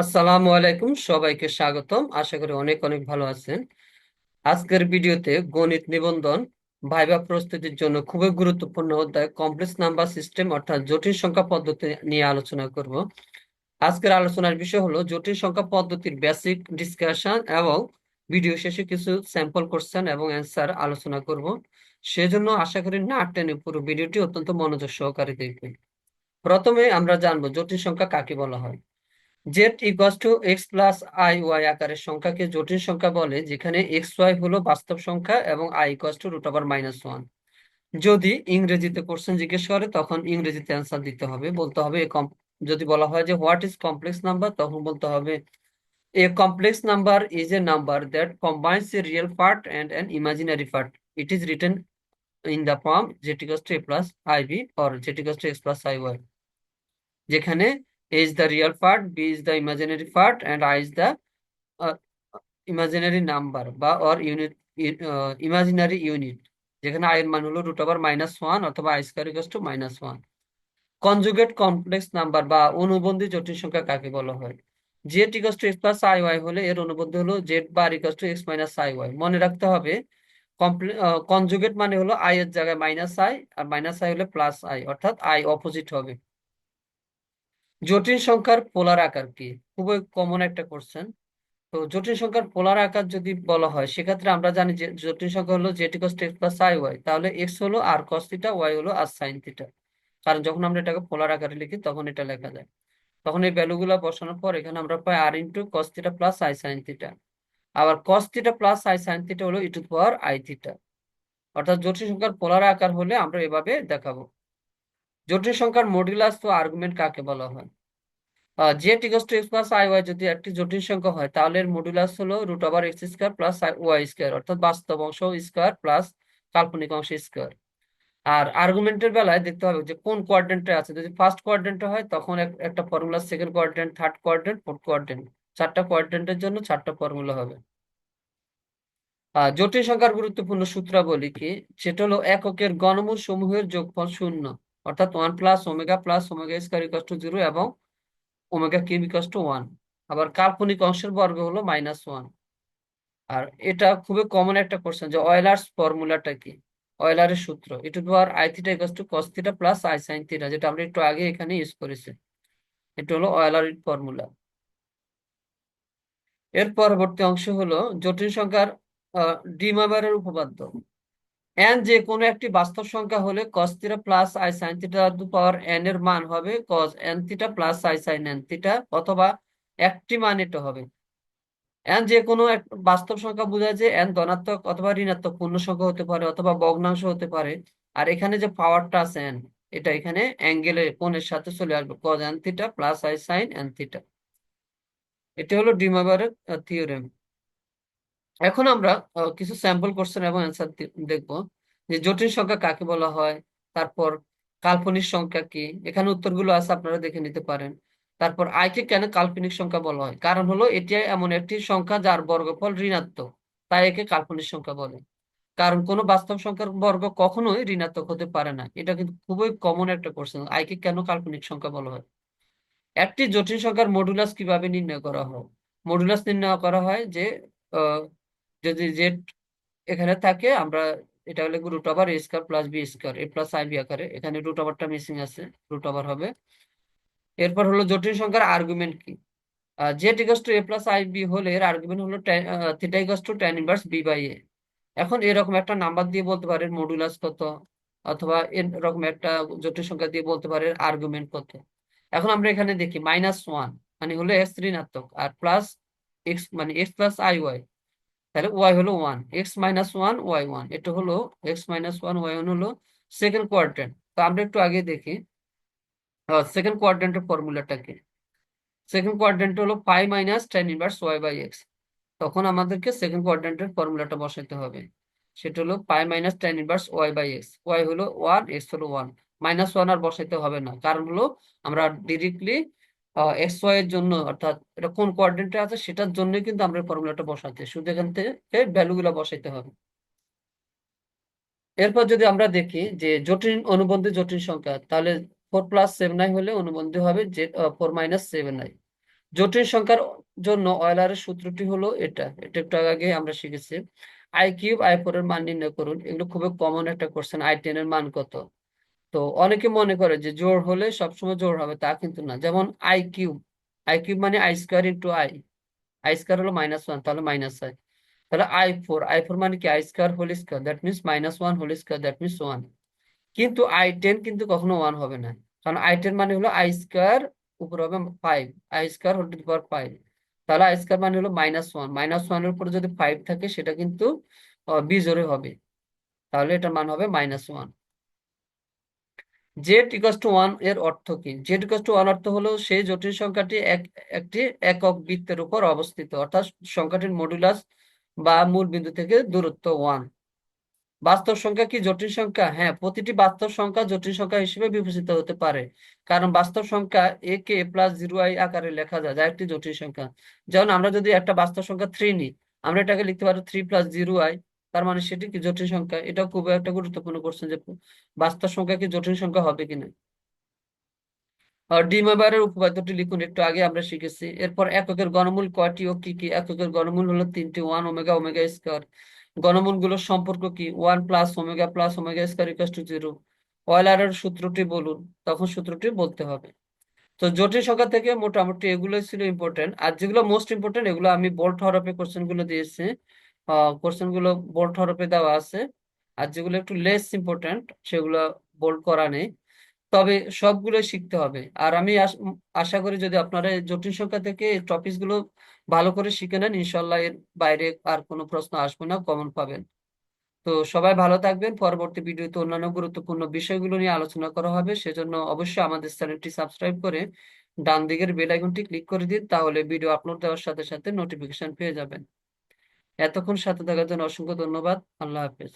আসসালামু আলাইকুম, সবাইকে স্বাগতম। আশা করি অনেক অনেক ভালো আছেন। আজকের ভিডিওতে গণিত নিবন্ধন ভাইবা প্রস্তুতির জন্য খুবই গুরুত্বপূর্ণ অধ্যায়, কমপ্লেক্স নাম্বার সিস্টেম অর্থাৎ জটিল সংখ্যা পদ্ধতি নিয়ে আলোচনা করব। আজকের আলোচনার বিষয় হলো জটিল সংখ্যা পদ্ধতির বেসিক ডিসকাশন এবং ভিডিও শেষে কিছু স্যাম্পল কোশ্চেন এবং অ্যান্সার আলোচনা করব। সেজন্য আশা করি না টেনে পুরো ভিডিওটি অত্যন্ত মনোযোগ সহকারে দেখবেন। প্রথমে আমরা জানব জটিল সংখ্যা কাকে বলা হয়। Z equals to x plus i y আকারের সংখ্যাকে জটিল সংখ্যা বলে, যেখানে এক্স ওয়াই হলো বাস্তব সংখ্যা এবং i equals to root over minus one. যদি ইংরেজিতে কোশ্চেন জিজ্ঞেস করে, তখন ইংরেজিতে অ্যান্সার দিতে হবে। বলতে হবে যদি বলা হয় যে হোয়াট ইজ কমপ্লেক্স নাম্বার, তখন বলতে হবে a complex number is a number that combines a real part and an imaginary part. It is written in the form z equals to a plus i b or z to x plus i y, যেখানে A is the real part, B is the imaginary part, and I is the uh, imaginary number বা or unit uh, imaginary unit যেখানে i এর মান হলো root over minus one অথবা i square equal to minus one conjugate complex number বা অনুবন্ধী জটিল সংখ্যা কাকে বলা হয়? Z equal to x plus i y হলে এর অনুবন্ধী হলো z bar equal to x minus i y মনে রাখতে হবে কনজুগেট মানে হলো আই এর জায়গায় মাইনাস আই আর মাইনাস আই হলে প্লাস আই অর্থাৎ আই অপোজিট হবে। জটিল সংখ্যার পোলার আকার কি? খুবই কমন একটা কোশ্চেন তো জটিল সংখ্যার পোলার আকার যদি বলা হয়, সেক্ষেত্রে আমরা জানি যে জটিল সংখ্যা হলো z equal to x plus i y তাহলে এক্স হলো আর কস থিটা ওয়াই হলো আর সাইন থিটা কারণ যখন আমরা এটাকে পোলার আকারে লিখি, তখন এটা লেখা যায়। তখন এই ভ্যালুগুলো বসানোর পর এখানে আমরা পাই r into cos theta plus i sine theta আবার cos theta plus i sine theta হলো e to power i theta অর্থাৎ জটিল সংখ্যার পোলার আকার হলে আমরা এভাবে দেখাবো। জটিল সংখ্যার মডুলাস তো আর্গুমেন্ট কাকে বলা হয়? Z equal to x plus i y যদি একটি জটিল সংখ্যা হয়, তাহলে এর মডুলাস হলো root over x square plus y square অর্থাৎ বাস্তব অংশ স্কোয়ার প্লাস কাল্পনিক অংশ স্কোয়ার আর আর্গুমেন্টের বেলায় দেখতে হবে যে কোন কোয়াড্রেন্টে আছে। যদি ফার্স্ট কোয়াড্রেন্টে হয়, তখন একটা formula second quadrant third quadrant fourth quadrant চারটা কোয়াড্রেন্টের জন্য চারটা ফর্মুলা হবে। জটিল সংখ্যার গুরুত্বপূর্ণ সূত্রাবলী কি? সেটা হলো এককের গণমূল সমূহের যোগফল শূন্য। অর্থাৎ one plus omega plus omega square equals to zero এবং omega cube equals to one আবার কাল্পনিক অংশের বর্গ হলো মাইনাস ওয়ান আর এটা খুবই কমন একটা কোশ্চেন যে অয়েলার্স ফর্মুলাটা কি? অয়েলারের সূত্র। E to to R i theta equals to cos theta plus i sine theta যেটা আমরা একটু আগে এখানে ইউজ করেছি। এটা হলো অয়েলার ফর্মুলা এর পরবর্তী অংশ হলো জটিল সংখ্যার ডিমাবারের উপপাদ্য। এন যে কোনো একটি বাস্তব সংখ্যা হলে cos theta plus i sine theta to power n এর মান হবে cos n theta plus i sine n theta অথবা একটি মান এটা হবে। এন যে কোনো বাস্তব সংখ্যা বোঝায় যে এন ধনাত্মক অথবা ঋণাত্মক পূর্ণ সংখ্যা হতে পারে অথবা ভগ্নাংশ হতে পারে। আর এখানে যে পাওয়ারটা আছে এন এটা এখানে অ্যাঙ্গেলে কোণের সাথে চলে আসবে cos n theta plus i sine n theta এটা হলো ডিমাবারের থিওরেম এখন আমরা কিছু স্যাম্পল কোশ্চেন এবং অ্যান্সার দেখব যে জটিল সংখ্যা কাকে বলা হয়, তারপর কাল্পনিক সংখ্যা কি? এখানে উত্তরগুলো আছে, আপনারা দেখে নিতে পারেন। তারপর আইকে কেন কাল্পনিক সংখ্যা বলা হয়? কারণ হলো এটি এমন একটি সংখ্যা যার বর্গফল ঋণাত্মক, তাই একে কাল্পনিক সংখ্যা বলে। কারণ কোনো বাস্তব সংখ্যার বর্গ কখনোই ঋণাত্মক হতে পারে না। এটা কিন্তু খুবই কমন একটা কোশ্চেন আইকে কেন কাল্পনিক সংখ্যা বলা হয়? একটি জটিল সংখ্যার মডুলাস কীভাবে নির্ণয় করা হয়? মডুলাস নির্ণয় করা হয় যে যদি জেড এখানে থাকে, আমরা এটা হলে root over A square plus B square A plus I B আকারে। এখানে রুট ওভারটা মিসিং আছে রুট ওভার হবে। এরপর হলো জটিল সংখ্যার আর্গুমেন্ট কি? Z equals to a plus i b হলে এর আর্গুমেন্ট হলো theta equals to tan inverse b by a এখন এরকম একটা নাম্বার দিয়ে বলতে পারেন মডুলাস কত, অথবা এরকম একটা জটিল সংখ্যা দিয়ে বলতে পারেন আর্গুমেন্ট কত। এখন আমরা এখানে দেখি মাইনাস ওয়ান মানে হলো এক্স ঋণাত্মক, আর প্লাস এক্স মানে এক্স প্লাস আই ওয়াই তাহলে ওয়াই হলো one x minus one y one এটা হলো x minus one y one হলো সেকেন্ড কোয়ার্টেন্ট তো আমরা একটু আগে দেখি সেকেন্ড কোয়ার্টেন্টের ফর্মুলাটা কি? সেকেন্ড কোয়ার্টেন্ট হলো pi minus tan inverse y by x তখন আমাদেরকে সেকেন্ড কোয়ার্টেন্টের ফর্মুলাটা বসাইতে হবে। সেটা হলো pi minus tan inverse y by x y হলো ওয়ান এক্স হলো ওয়ান মাইনাস ওয়ান আর বসাইতে হবে না, কারণ হলো আমরা ডিরেক্টলি এক্স ওয়াই এর জন্য, অর্থাৎ এটা কোন কোয়াড্রেন্টে আছে সেটার জন্য কিন্তু আমরা ফর্মুলাটা বসাতে শুধু এখান থেকে ভ্যালুগুলো বসাইতে হবে। এরপর যদি আমরা দেখি যে জটিল অনুবন্ধী জটিল সংখ্যা, তাহলে ফোর প্লাস সেভেন আই হলে অনুবন্ধী হবে যে ফোর মাইনাস সেভেন আই জটিল সংখ্যার জন্য অয়লারের সূত্রটি হলো এটা। এটা একটু আগে আমরা শিখেছি। আই কিউব আই ফোর এর মান নির্ণয় করুন। এগুলো খুবই কমন একটা কোশ্চেন আই টেন এর মান কত? তো অনেকে মনে করে যে জোর হলে সবসময় জোর হবে, তা কিন্তু না। যেমন আই কিউব আই কিউব মানে i square into i i square হলো মাইনাস ওয়ান তাহলে মাইনাস আই তাহলে আই ফোর আই ফোর মানে কি? I square whole square that means minus one whole square that means one কিন্তু I ten কিন্তু কখনো one হবে না। কারণ আই টেন মানে হলো আই স্কোয়ার উপর হবে five i square whole to the power five তাহলে আই স্কোয়ার মানে হলো মাইনাস ওয়ান মাইনাস ওয়ানের উপরে যদি ফাইভ থাকে, সেটা কিন্তু বিজোড়ে হবে। তাহলে এটার মান হবে minus one z equals to ওয়ানের অর্থ কি? জেড ইকাস টু ওয়ান অর্থ হলো সেই জটিল সংখ্যাটি এক, একটি একক বৃত্তের উপর অবস্থিত, অর্থাৎ সংখ্যাটির মডুলাস বা মূল বিন্দু থেকে দূরত্ব ওয়ান বাস্তব সংখ্যা কি জটিল সংখ্যা? হ্যাঁ প্রতিটি বাস্তব সংখ্যা জটিল সংখ্যা হিসেবে বিবেচিত হতে পারে, কারণ বাস্তব সংখ্যা এ কে প্লাস জিরো আই আকারে লেখা যায়, যা একটি জটিল সংখ্যা। যেমন আমরা যদি একটা বাস্তব সংখ্যা থ্রি নিই, আমরা এটাকে লিখতে পারি থ্রি প্লাস জিরো আই তার মানে সেটি কি জটিল সংখ্যা? এটাও খুব একটা গুরুত্বপূর্ণ কোশ্চেন যে বাস্তব সংখ্যা কি জটিল সংখ্যা হবে কিনা ডিমেবারের উপপাদ্যটি লিখুন, একটু আগে আমরা শিখেছি। এরপর এককের ঘনমূল কয়টি ও কি কি? এককের ঘনমূল হলো তিনটি, ওয়ান ওমেগা ওমেগা স্কোয়ার। ঘনমূলগুলোর সম্পর্ক কি? One plus omega plus omega square equals to zero. অয়লারের সূত্রটি বলুন, তখন সূত্রটি বলতে হবে। তো জটিল সংখ্যা থেকে মোটামুটি এগুলো ছিল ইম্পর্টেন্ট আর যেগুলো মোস্ট ইম্পর্টেন্ট এগুলো আমি বোল্ড হরফে কোশ্চেনগুলো দিয়েছি। কোশ্চেনগুলো বোল্ড হরফে দেওয়া আছে। আর যেগুলো একটু লেস ইম্পর্টেন্ট সেগুলো বোল্ড করা নেই। তবে সবগুলো শিখতে হবে। আর আমি আশা করি যদি আপনারা জটিল সংখ্যা থেকে টপিকগুলো ভালো করে শিখে নেন, ইনশাল্লাহ এর বাইরে আর কোনো প্রশ্ন আসবে না কমন পাবেন। তো সবাই ভালো থাকবেন। পরবর্তী ভিডিওতে অন্যান্য গুরুত্বপূর্ণ বিষয়গুলো নিয়ে আলোচনা করা হবে। সেজন্য অবশ্যই আমাদের চ্যানেলটি সাবস্ক্রাইব করে ডান দিকের বেল আইকনটি ক্লিক করে দিন, তাহলে ভিডিও আপলোড দেওয়ার সাথে সাথে নোটিফিকেশন পেয়ে যাবেন। এতক্ষণ সাথে থাকার জন্য অসংখ্য ধন্যবাদ। আল্লাহ হাফেজ।